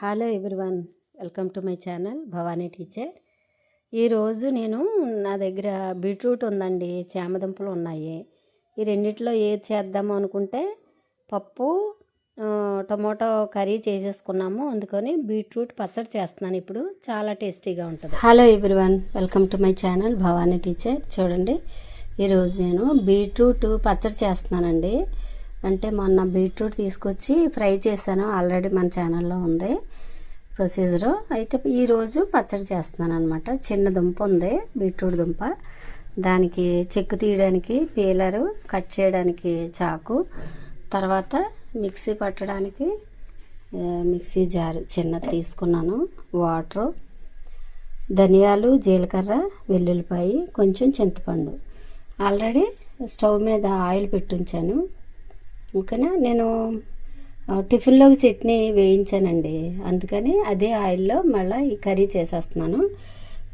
Hello everyone welcome to my channel Bhavani teacher ఈరోజు నేను నా దగ్గర బీట్రూట్ ఉందండి చామదుంపలు ఉన్నాయి. ఈ రెండిట్లో ఏది చేద్దాము అనుకుంటే పప్పు టొమాటో టమోటో కర్రీ చేసేసుకున్నాము. అందుకని బీట్రూట్ పచ్చడి చేస్తున్నాను ఇప్పుడు. చాలా టేస్టీగా ఉంటుంది. Hello everyone welcome to my channel Bhavani teacher చూడండి ఈరోజు నేను బీట్రూట్ పచ్చడి చేస్తున్నానండి. అంటే మొన్న బీట్రూట్ తీసుకొచ్చి ఫ్రై చేశాను. ఆల్రెడీ మన ఛానల్లో ఉంది. ప్రొసీజరు. అయితే ఈరోజు పచ్చడి చేస్తున్నాను అనమాట చిన్న దుంప ఉంది బీట్రూట్ దుంప. దానికి చెక్కు తీయడానికి పీలరు కట్ చేయడానికి చాకు. తర్వాత మిక్సీ పట్టడానికి మిక్సీ జారు చిన్నది తీసుకున్నాను. వాటరు ధనియాలు జీలకర్ర వెల్లుల్లిపాయి కొంచెం చింతపండు. ఆల్రెడీ స్టవ్ మీద ఆయిల్ పెట్టుంచాను ఓకేనా? నేను టిఫిన్లోకి చట్నీ వేయించానండి. అందుకని అదే ఆయిల్లో మళ్ళీ ఈ కర్రీ చేసేస్తున్నాను.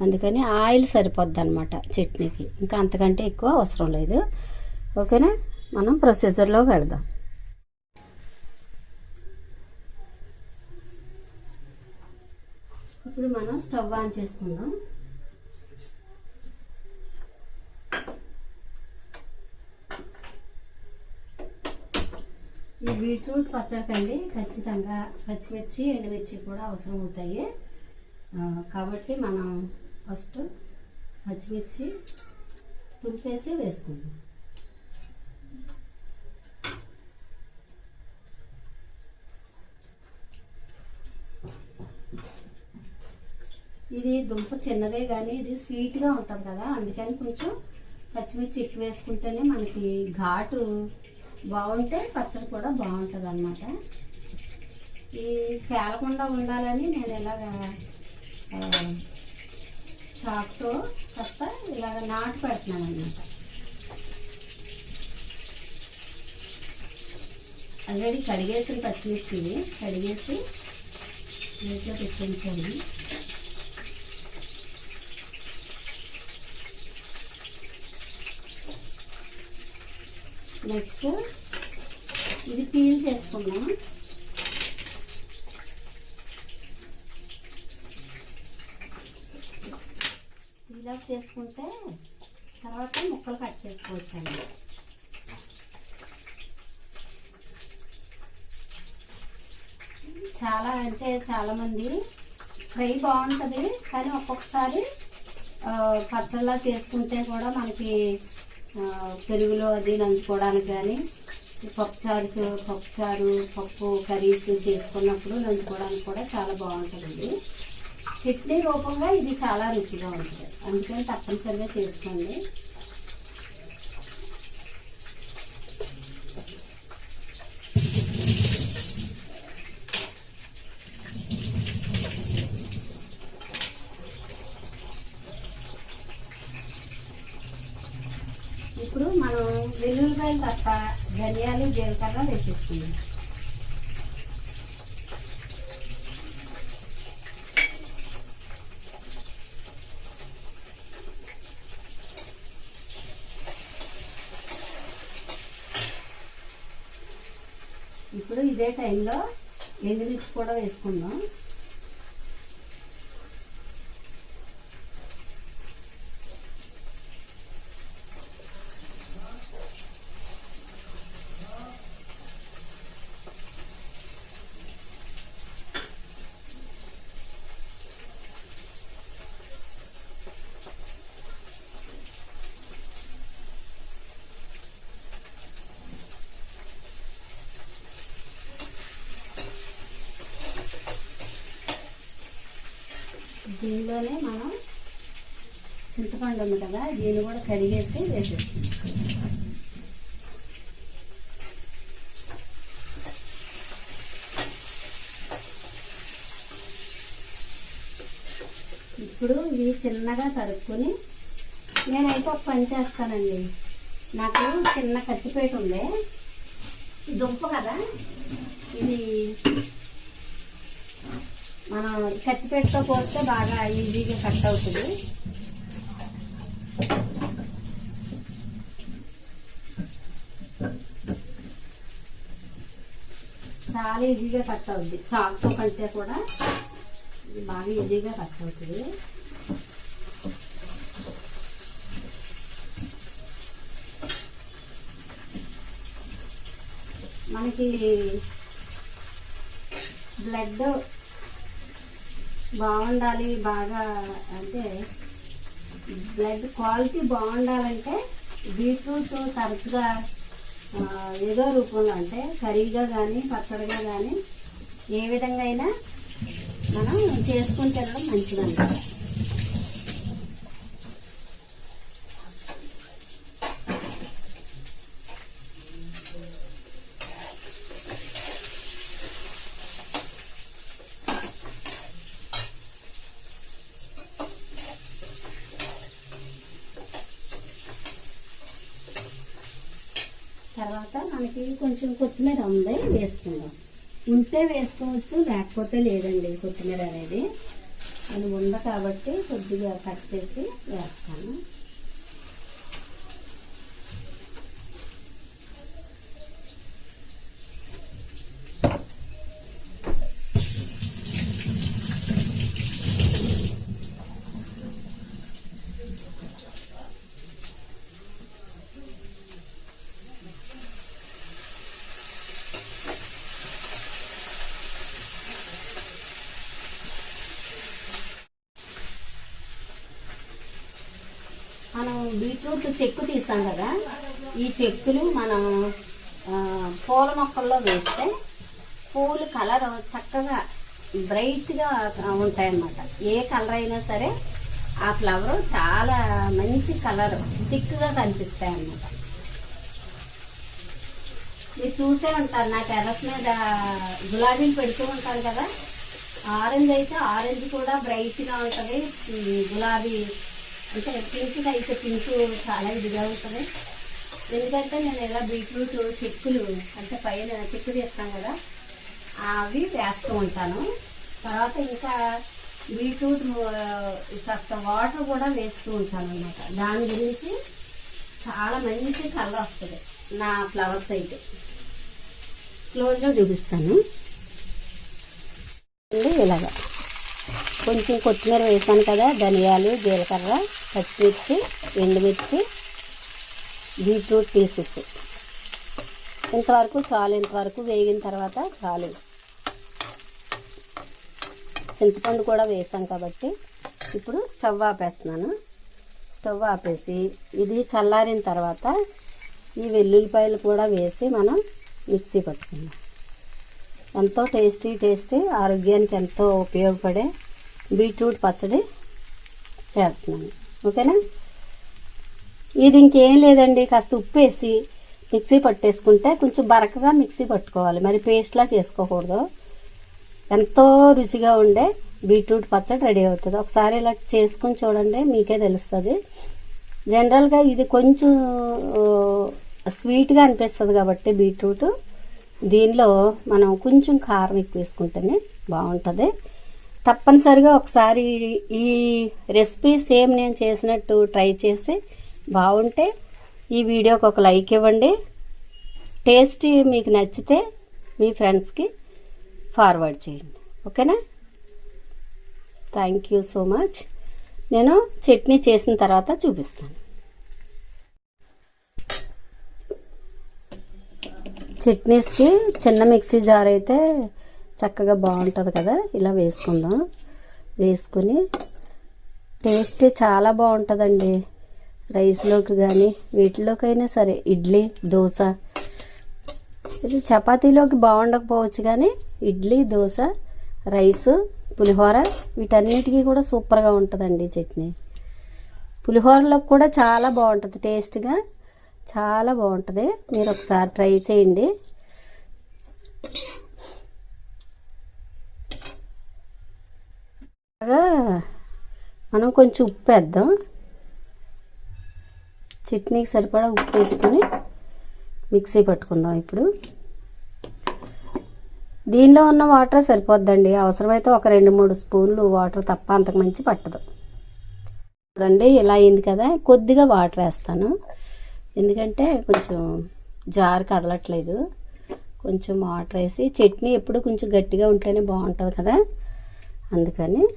అందుకని ఆయిల్ సరిపోద్ది అనమాట చట్నీకి. ఇంకా అంతకంటే ఎక్కువ అవసరం లేదు. ఓకేనా? మనం ప్రొసీజర్లో వెళదాం. ఇప్పుడు మనం స్టవ్ ఆన్ చేసుకుందాం. బీట్రూట్ పచ్చడికండి. ఖచ్చితంగా పచ్చిమిర్చి ఎండుమిర్చి కూడా అవసరం అవుతాయి కాబట్టి మనం ఫస్ట్ పచ్చిమిర్చి తుంపేసి వేసుకుందాం. ఇది దుంప చిన్నదే కానీ ఇది స్వీట్గా ఉంటుంది కదా అందుకని కొంచెం పచ్చిమిర్చి ఎక్కువ వేసుకుంటేనే మనకి ఘాటు బాగుంటే పచ్చడి కూడా బాగుంటుంది అనమాట ఈ పేలకుండా ఉండాలని నేను ఇలాగ చాక్తో కాస్త ఇలాగ నాటు పెడుతున్నాను అనమాట ఆల్రెడీ కడిగేసిన పచ్చిమిర్చి కడిగేసి నీటిలో పెట్టించండి నెక్స్ట్ ఇది పీల్ చేసుకున్నాం పీల్ చేసుకుంటే తర్వాత ముక్కలు కట్ చేసుకోవచ్చు అండి చాలా అంటే చాలామంది ఫ్రై బాగుంటుంది కానీ ఒక్కొక్కసారి ఆ, చేసుకుంటే కూడా మనకి పెరుగులో అది నంచుకోవడానికి కానీ పప్పుచారు పప్పుచారు పప్పు కర్రీస్ చేసుకున్నప్పుడు నంచుకోవడానికి కూడా చాలా బాగుంటుంది చట్నీ రూపంగా ఇది చాలా రుచిగా ఉంటుంది. అందుకని తప్పనిసరిగా చేసుకోండి ఇప్పుడు మనం వెల్లుల్లిపాయలు తప్ప ధనియాలు జీలకర్ర వేసేసుకుంది ఇప్పుడు ఇదే టైంలో ఎండుమిర్చి కూడా వేసుకుందాం. దీనిలోనే మనం చింతపండు ఉంది కదా దీన్ని కూడా కడిగేసి వేసేస్తాం ఇప్పుడు ఇవి చిన్నగా తరుక్కుని నేనైతే ఒక పని చేస్తానండి. నాకు చిన్న కత్తిపేట ఉంది. దుంప కదా ఇది మనం కత్తిపెట్టతో పోస్తే బాగా ఈజీగా కట్ అవుతుంది. చాలా ఈజీగా కట్ అవుద్ది. చాక్తో కంటే కూడా ఇది బాగా ఈజీగా కట్ అవుతుంది. మనకి బ్లడ్ బాగుండాలి బాగా అంటే బ్లడ్ క్వాలిటీ బాగుండాలంటే బీట్రూట్ తరచుగా ఏదో రూపంలో అంటే కర్రీగా కానీ పచ్చడిగా కానీ ఏ విధంగా అయినా మనం చేసుకుని తినడం మంచిదండి తర్వాత మనకి కొంచెం కొత్తిమీర ఉంది వేసుకుందాం. ఉంటే వేసుకోవచ్చు లేకపోతే లేదండి కొత్తిమీర అనేది. అది ఉంది కాబట్టి కొద్దిగా కట్ చేసి వేస్తాను మనం ఫ్రూట్లు చెక్కు తీసాం కదా ఈ చెక్కులు మనం పూల మొక్కల్లో వేస్తే పూలు కలర్ చక్కగా బ్రైట్గా ఉంటాయన్నమాట. ఏ కలర్ అయినా సరే ఆ ఫ్లవర్ చాలా మంచి కలర్ థిక్గా కనిపిస్తాయి అన్నమాట మీరు చూసే ఉంటారు నా టెరస్ మీద గులాబీలు పెడుతూ ఉంటాను కదా ఆరెంజ్ అయితే ఆరెంజ్ కూడా బ్రైట్గా ఉంటుంది గులాబీ అంటే పింక్ అయితే పింక్ చాలా ఇదిగా ఉంటుంది. ఎందుకంటే నేను ఇలా బీట్రూట్ చెక్కులు అంటే పైన చెక్కు తీస్తాను కదా అవి వేస్తూ ఉంటాను. తర్వాత ఇంకా బీట్రూట్ కాస్త వాటర్ కూడా వేస్తూ ఉంటాను అనమాట దాని గురించి చాలా మంచి కలర్ వస్తుంది నా ఫ్లవర్స్ అయితే క్లోజ్లో చూపిస్తాను. అండి ఇలాగా. కొంచెం కొత్తిమీర వేసాను కదా ధనియాలు జీలకర్ర పచ్చిమిర్చి ఎండుమిర్చి బీట్రూట్ పీసెస్. ఇంతవరకు చాలు ఇంతవరకు వేగిన తర్వాత చాలు. చింతపండు కూడా వేసాం కాబట్టి ఇప్పుడు స్టవ్ ఆపేస్తున్నాను. స్టవ్ ఆపేసి ఇది చల్లారిన తర్వాత ఈ వెల్లుల్లిపాయలు కూడా వేసి మనం మిక్సీ పట్టుకుందాం. ఎంతో టేస్టీ టేస్టీ ఆరోగ్యానికి ఎంతో ఉపయోగపడే బీట్రూట్ పచ్చడి చేస్తున్నాను. ఓకేనా? ఇది ఇంకేం లేదండి. కాస్త ఉప్పు వేసి మిక్సీ పట్టేసుకుంటే కొంచెం బరకగా మిక్సీ పట్టుకోవాలి. మరి పేస్ట్లా చేసుకోకూడదు. ఎంతో రుచిగా ఉండే బీట్రూట్ పచ్చడి రెడీ అవుతుంది. ఒకసారి ఇలా చేసుకొని చూడండి మీకే తెలుస్తుంది. జనరల్గా ఇది కొంచెం స్వీట్గా అనిపిస్తుంది కాబట్టి బీట్రూట్. దీనిలో మనం కొంచెం కారం ఎక్కువ వేసుకుంటేనే బాగుంటుంది. తప్పనిసరిగా ఒకసారి ఈ రెసిపీ సేమ్ నేను చేసినట్టు ట్రై చేసి బాగుంటే ఈ వీడియోకి ఒక లైక్ ఇవ్వండి. టేస్ట్ మీకు నచ్చితే మీ ఫ్రెండ్స్కి ఫార్వర్డ్ చేయండి. ఓకేనా? Thank you so much. నేను చట్నీ చేసిన తర్వాత చూపిస్తాను. చట్నీస్కి చిన్న మిక్సీ జార్ అయితే చక్కగా బాగుంటుంది కదా ఇలా వేసుకుందాం. వేసుకుని టేస్ట్ చాలా బాగుంటుందండి. రైస్లోకి కానీ వీటిలోకైనా సరే ఇడ్లీ దోశ. ఇది చపాతీలోకి బాగుండకపోవచ్చు కానీ ఇడ్లీ దోశ రైస్ పులిహోర వీటన్నిటికీ కూడా సూపర్గా ఉంటుందండి చట్నీ. పులిహోరలోకి కూడా చాలా బాగుంటుంది టేస్ట్గా చాలా బాగుంటుంది. మీరు ఒకసారి ట్రై చేయండి. మనం కొంచెం ఉప్పు వేద్దాం. చట్నీకి సరిపడా ఉప్పు వేసుకొని మిక్సీ పట్టుకుందాం ఇప్పుడు. దీనిలో ఉన్న వాటర్ సరిపోద్దండి. అవసరమైతే ఒక రెండు మూడు స్పూన్లు వాటర్ తప్ప అంతకు మంచి పట్టదు. చూడండి ఇలా అయింది కదా. కొద్దిగా వాటర్ వేస్తాను. ఎందుకంటే కొంచెం జారు కదలట్లేదు. కొంచెం వాటర్ వేసి చట్నీ ఎప్పుడు కొంచెం గట్టిగా ఉంటేనే బాగుంటుంది కదా. అందుకని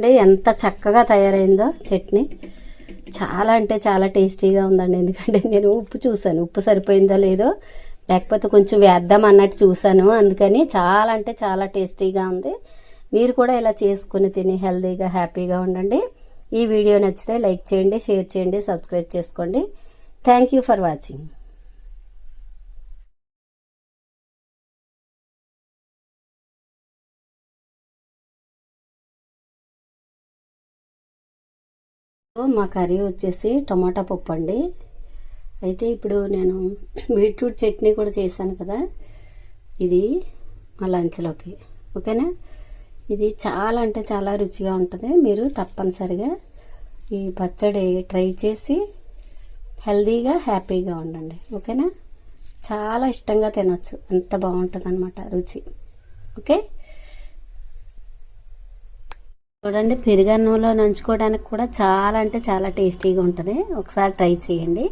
అంటే ఎంత చక్కగా తయారైందో చట్నీ. చాలా అంటే చాలా టేస్టీగా ఉందండి. ఎందుకంటే నేను ఉప్పు చూసాను. ఉప్పు సరిపోయిందో లేదో లేకపోతే కొంచెం వేద్దాం అన్నట్టు చూశాను అందుకని చాలా అంటే చాలా టేస్టీగా ఉంది. మీరు కూడా ఇలా చేసుకుని తిని హెల్తీగా హ్యాపీగా ఉండండి. ఈ వీడియో నచ్చితే లైక్ చేయండి షేర్ చేయండి సబ్స్క్రైబ్ చేసుకోండి. Thank you for watching. మా కర్రీ వచ్చేసి టమాటా పప్పు అండి. అయితే ఇప్పుడు నేను బీట్రూట్ చట్నీ కూడా చేశాను కదా. ఇది మా లంచ్లోకి. ఓకేనా? ఇది చాలా అంటే చాలా రుచిగా ఉంటుంది. మీరు తప్పనిసరిగా ఈ పచ్చడి ట్రై చేసి హెల్తీగా హ్యాపీగా ఉండండి. ఓకేనా? చాలా ఇష్టంగా తినొచ్చు. ఎంత బాగుంటుంది అనమాట రుచి. ఓకే? చూడండి పెరుగన్నంలో నంచుకోవడానికి కూడా చాలా అంటే చాలా టేస్టీగా ఉంటుంది. ఒకసారి ట్రై చేయండి.